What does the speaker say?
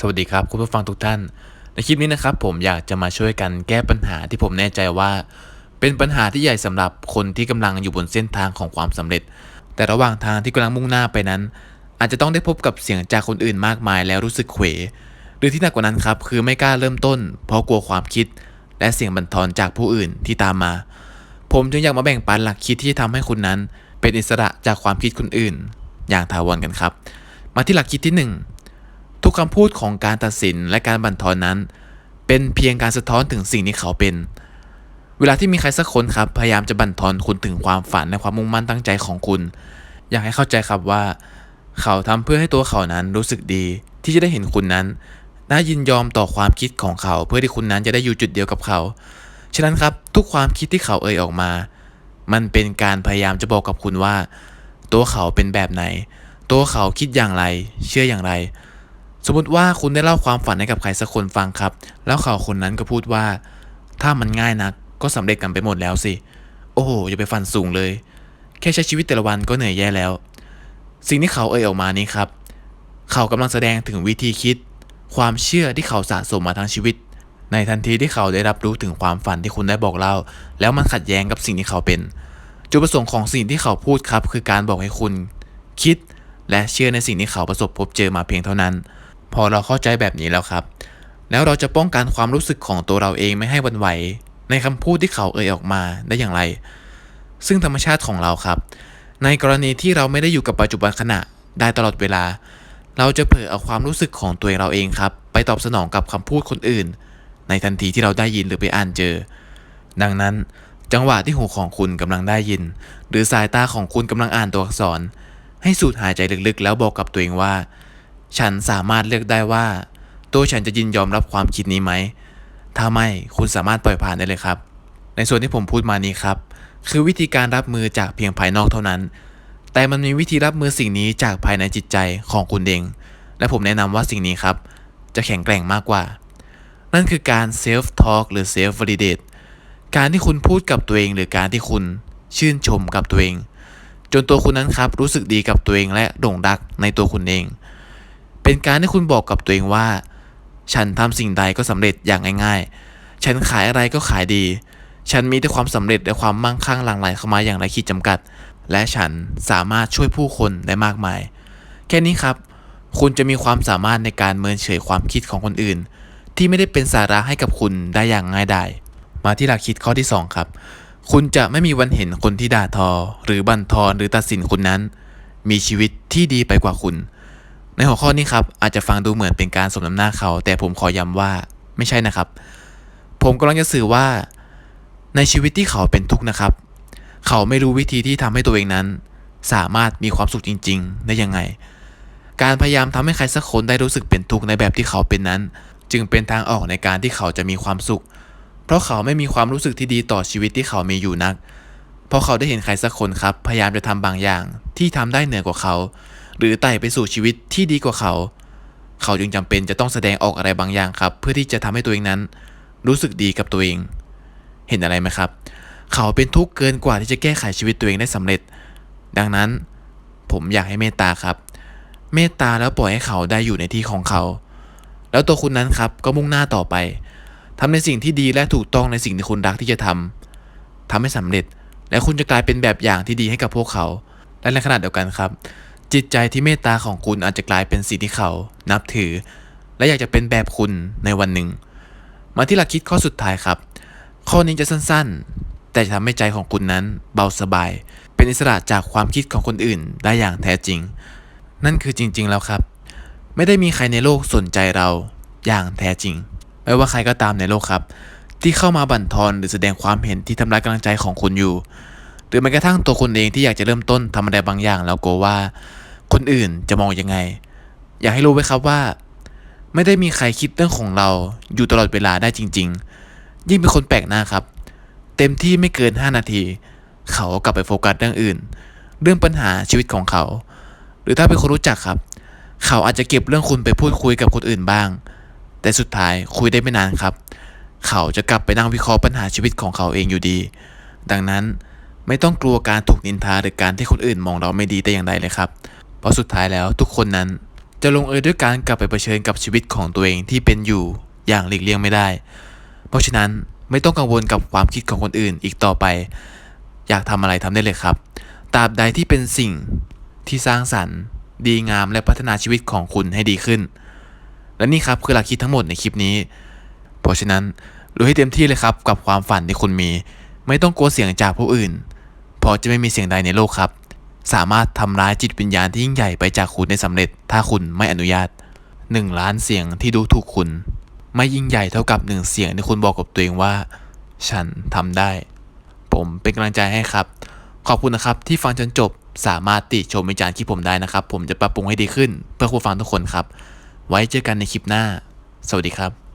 สวัสดีครับคุณผู้ฟังทุกท่าน ในคลิปนี้นะครับผมอยากจะมาช่วยกันแก้ปัญหาที่ผมแน่ใจว่า เป็นปัญหาที่ใหญ่สำหรับคนที่กำลังอยู่บนเส้นทางของความสำเร็จ แต่ระหว่างทางที่กำลังมุ่งหน้าไปนั้น อาจจะต้องได้พบกับเสียงจากคนอื่นมากมายแล้วรู้สึกเขวหรือที่หนักกว่านั้นครับคือไม่กล้าเริ่มต้น เพราะกลัวความคิด และเสียงบันทอนจากผู้อื่นที่ตามมา ผมจึงอยากมาแบ่งปันหลักคิดที่จะทำให้คุณนั้น เป็นอิสระจากความคิดคนอื่น อย่างถาวรกันครับ มาที่หลักคิดที่หนึ่ง ทุกคำพูดของการตัดสินและการบั่นทอนนั้น เป็นเพียงการสะท้อนถึงสิ่งที่เขาเป็น เวลาที่มีใครสักคนครับพยายามจะบั่นทอนคุณถึงความฝันและความมุ่งมั่นตั้งใจของคุณ อยากให้เข้าใจครับว่า เขาทำเพื่อให้ตัวเขานั้นรู้สึกดีที่จะได้เห็นคุณนั้นน่ายินยอมต่อความคิดของเขา เพื่อที่คุณนั้นจะได้อยู่จุดเดียวกับเขา ฉะนั้นครับทุกความคิดที่เขาเอ่ยออกมา มันเป็นการพยายามจะบอกกับคุณว่า ตัวเขาเป็นแบบไหน ตัวเขาคิดอย่างไร เชื่ออย่างไร สมมติว่าคุณได้เล่าความฝันให้กับใครสักคนฟังครับ แล้วเขาคนนั้นก็พูดว่า ถ้ามันง่ายนักก็สำเร็จกันไปหมดแล้วสิ โอ้โหอย่าไปฝันสูงเลย แค่ใช้ชีวิตแต่ละวันก็เหนื่อยแย่แล้ว สิ่งที่เขาเอ่ยออกมานี้ครับ เขากำลังแสดงถึงวิธีคิด ความเชื่อที่เขาสะสมมาทั้งชีวิต ในทันทีที่เขาได้รับรู้ถึงความฝันที่คุณได้บอกเล่า แล้วมันขัดแย้งกับสิ่งที่เขาเป็น จุดประสงค์ของสิ่งที่เขาพูดครับ คือการบอกให้คุณ คิด และเชื่อในสิ่งที่เขาประสบพบเจอมาเพียงเท่านั้น พอเราเข้าใจแบบนี้แล้วครับ แล้วเราจะป้องกันความรู้สึกของตัวเราเองไม่ให้วันไหว ในคำพูดที่เขาเอ่ยออกมาได้อย่างไร ซึ่งธรรมชาติของเราครับ ในกรณีที่เราไม่ได้อยู่กับปัจจุบันขณะได้ตลอดเวลา เราจะเผลอเอาความรู้สึกของตัวเราเองครับ ไปตอบสนองกับคำพูดคนอื่น ในทันทีที่เราได้ยินหรือไปอ่านเจอ ดังนั้นจังหวะที่หูของคุณกำลังได้ยิน หรือสายตาของคุณกำลังอ่านตัวอักษร ให้สูดหายใจลึกๆ แล้วบอกกับตัวเองว่า ฉันสามารถเลือกได้ว่า ตัวฉันจะยินยอมรับความคิดนี้ไหม ถ้าไม่คุณสามารถปล่อยผ่านได้เลยครับ ในส่วนที่ผมพูดมานี้ครับ คือวิธีการรับมือจากเพียงภายนอกเท่านั้น แต่มันมีวิธีรับมือสิ่งนี้จากภายในจิตใจของคุณเอง และผมแนะนำว่าสิ่งนี้ครับ จะแข็งแกร่งมากกว่า นั่นคือการ self talk หรือ self validate การที่คุณพูดกับตัวเอง หรือการที่คุณชื่นชมกับตัวเอง จนตัวคุณนั้นครับรู้สึกดีกับตัวเองและโด่งดังในตัวคุณเอง เป็นการที่คุณบอกกับตัวเองว่า ฉันทำสิ่งใดก็สำเร็จอย่างง่าย ๆ ฉันขายอะไรก็ขายดี ฉันมีแต่ความสำเร็จและความมั่งคั่งหลั่งไหลเข้ามาอย่างไรขีดจำกัด และฉันสามารถช่วยผู้คนได้มากมาย แค่นี้ครับ คุณจะมีความสามารถในการเมินเฉยความคิดของคนอื่น ที่ไม่ได้เป็นสาระให้กับคุณได้อย่างง่ายดายมาที่หลักคิดข้อที่ 2 ครับ คุณจะไม่มีวันเห็นคนที่ด่าทอ หรือบั่นทอนหรือตัดสินคุณนั้น มีชีวิตที่ดีไปกว่าคุณ ในหัวข้อนี้ครับอาจจะฟังดูเหมือนเป็นการสมน้ำหน้าเขา แต่ผมขอย้ำว่าไม่ใช่นะครับ ผมกำลังจะสื่อว่า ในชีวิตที่เขาเป็นทุกข์นะครับ เขาไม่รู้วิธีที่ทำให้ตัวเองนั้น สามารถมีความสุขจริง ๆ ได้ยังไง การพยายามทำให้ใครสักคนได้รู้สึกเป็นทุกข์ในแบบที่เขาเป็นนั้น จึงเป็นทางออกในการที่เขาจะมีความสุข เพราะเขาไม่มีความรู้สึกที่ดีต่อชีวิตที่เขามีอยู่นัก เพราะเขาได้เห็นใครสักคนครับ พยายามจะทำบางอย่างที่ทำได้เหนือกว่าเขา หรือไต่ไปสู่ชีวิตที่ดีกว่าเขา เขาจึงจำเป็นจะต้องแสดงออกอะไรบางอย่างครับ เพื่อที่จะทำให้ตัวเองนั้น รู้สึกดีกับตัวเอง เห็นอะไรไหมครับ เขาเป็นทุกข์เกินกว่าที่จะแก้ไขชีวิตตัวเองได้สำเร็จ ดังนั้นผมอยากให้เมตตาครับ เมตตาแล้วปล่อยให้เขาได้อยู่ในที่ของเขา แล้วตัวคุณนั้นครับก็มุ่งหน้าต่อไปทำในสิ่งที่ดีและถูกต้องในสิ่งที่คุณรักที่จะทำทำให้สำเร็จและคุณจะกลายเป็นแบบอย่างที่ดีให้กับพวกเขา และในขณะเดียวกันครับ จิตใจที่เมตตาของคุณอาจจะกลายเป็นสิ่งที่เขา นับถือ และอยากจะเป็นแบบคุณในวันหนึ่ง มาที่หลักคิดข้อสุดท้ายครับ ข้อนี้จะสั้นๆ แต่จะทำให้ใจของคุณนั้นเบาสบาย เป็นอิสระจากความคิดของคนอื่นได้อย่างแท้จริง นั่นคือจริง ๆ แล้วครับ ไม่ได้มีใครในโลกสนใจเราอย่างแท้จริง ไม่ว่าใครก็ตามในโลกครับ ที่เข้ามาบั่นทอนหรือแสดงความเห็นที่ทำร้ายกำลังใจของคุณอยู่ หรือแม้กระทั่งตัวคุณเองที่อยากจะเริ่มต้นทำอะไรบางอย่าง แล้วกลัวว่าคนอื่นจะมองยังไง อยากให้รู้ไว้ครับว่า ไม่ได้มีใครคิดเรื่องของเราอยู่ตลอดเวลาได้จริง ๆ ยิ่งเป็นคนแปลกหน้าครับ เต็มที่ไม่เกิน 5 นาที เขากลับไปโฟกัสเรื่องอื่น เรื่องปัญหาชีวิตของเขา หรือถ้าเป็นคนรู้จักครับ เขาอาจจะเก็บเรื่องคุณไปพูดคุยกับคนอื่นบ้าง แต่สุดท้ายคุยได้ไม่นานครับ เขาจะกลับไปนั่งวิเคราะห์ปัญหาชีวิตของเขาเองอยู่ดี ดังนั้น ไม่ต้องกลัวการถูกนินทาหรือการที่คนอื่นมองเราไม่ดีแต่อย่างใดเลยครับ เพราะสุดท้ายแล้วทุกคนนั้น จะลงเอยด้วยการกลับไปเผชิญกับชีวิตของตัวเองที่เป็นอยู่อย่างหลีกเลี่ยงไม่ได้ เพราะฉะนั้นไม่ต้องกังวลกับความคิดของคนอื่นอีกต่อไป อยากทำอะไรทำได้เลยครับตราบใดที่เป็นสิ่งที่สร้างสรรค์ ดีงามและพัฒนาชีวิตของคุณให้ดีขึ้น และนี่ครับคือหลักคิดทั้งหมดในคลิปนี้ เพราะฉะนั้นรู้ให้เต็มที่เลยครับกับความฝันที่คุณมี ไม่ต้องกลัวเสียงจากผู้อื่น ราะจะไม่มีเสียงใดในโลกครับ สามารถทำร้ายจิตวิญญาณที่ยิ่งใหญ่ไปจากคุณได้สำเร็จ ถ้าคุณไม่อนุญาตหนึ่งล้านเสียงที่ดูถูกคุณ ไม่ยิ่งใหญ่เท่ากับหนึ่งเสียงที่คุณบอกกับตัวเองว่า ฉันทำได้ ผมเป็นกำลังใจให้ครับ ขอบคุณนะครับที่ฟังจนจบสามารถติชมวิจารณ์คลิปผมได้นะครับ ผมจะปรับปรุงให้ดีขึ้น เพื่อผู้ฟังทุกคนครับ ไว้เจอกันในคลิปหน้า สวัสดีครับ